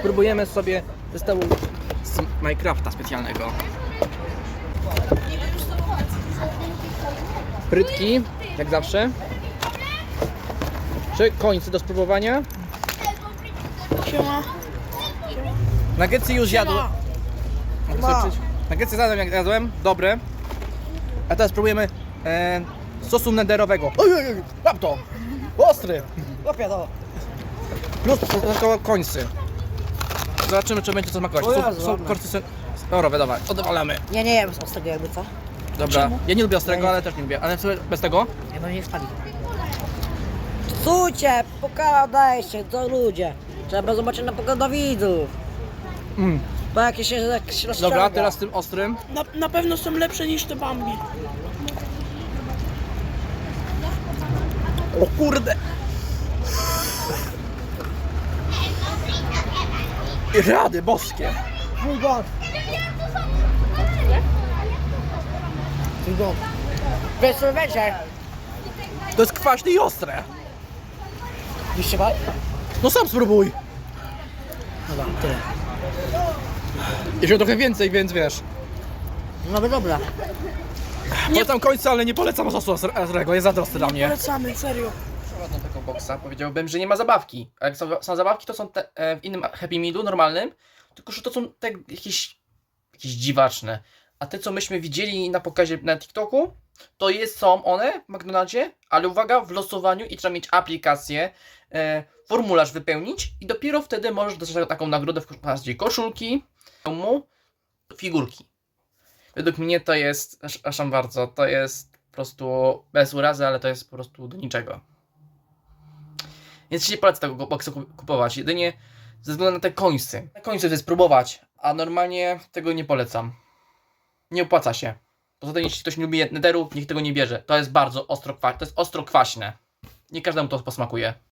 spróbujemy sobie zestawu z Minecrafta specjalnego. Frytki, jak zawsze. Trzy końce do spróbowania. Siema. Nuggetsy już jadłem. Mogę zobaczyć? Nuggetsy jak jadłem, dobre. A teraz spróbujemy e, sosu nederowego. Oj, oj, oj, łap to! Ostry! Łapie to. Plus dodatkowo końcy. Zobaczymy, czy będzie co smakować. O Są, Jezu, są ładne. końce... Dobra, dawaj, odwalamy. Nie, nie jem z tego jakby co? Dobra, ja nie lubię ostrego, Ja ale też nie lubię. Ale sobie bez tego? Ja bym nie spali. Słuchajcie, pokadajcie, to ludzie. Trzeba zobaczyć na pogodę widzów. Mm. Bo jakieś się jakieś rozciąga. Dobra, teraz z tym ostrym. Na, na pewno są lepsze niż te Bambi. O kurde! Rady boskie! Mój God. Mój. Wiesz co będzie? To jest kwaśne i ostre. Widzicie bal? No sam spróbuj. Dobra, tyle. Jeszcze trochę więcej, więc wiesz. No dobra. Polecam końca, ale nie polecam sosu ostr- ostrego, jest za dla mnie. Polecamy, serio. Boksa, powiedziałbym, że nie ma zabawki. A jak są, są zabawki, to są te, e, w innym Happy Mealu, normalnym, tylko że to są te jakieś, jakieś dziwaczne. A te, co myśmy widzieli na pokazie na TikToku, to jest, są one w McDonaldzie, ale uwaga, w losowaniu i trzeba mieć aplikację, e, formularz wypełnić i dopiero wtedy możesz dostać taką nagrodę w postaci koszulki, mu, figurki. Według mnie to jest, aż, aż bardzo, to jest po prostu bez urazy, ale to jest po prostu do niczego. Więc ci nie polecę tego boksa kup- kupować, jedynie ze względu na te końce. Te końce chcę spróbować, a normalnie tego nie polecam. Nie opłaca się. Poza tym, jeśli ktoś nie lubi nederu, niech tego nie bierze. To jest bardzo ostro kwaśne. To jest ostro kwaśne. Nie każdemu to posmakuje.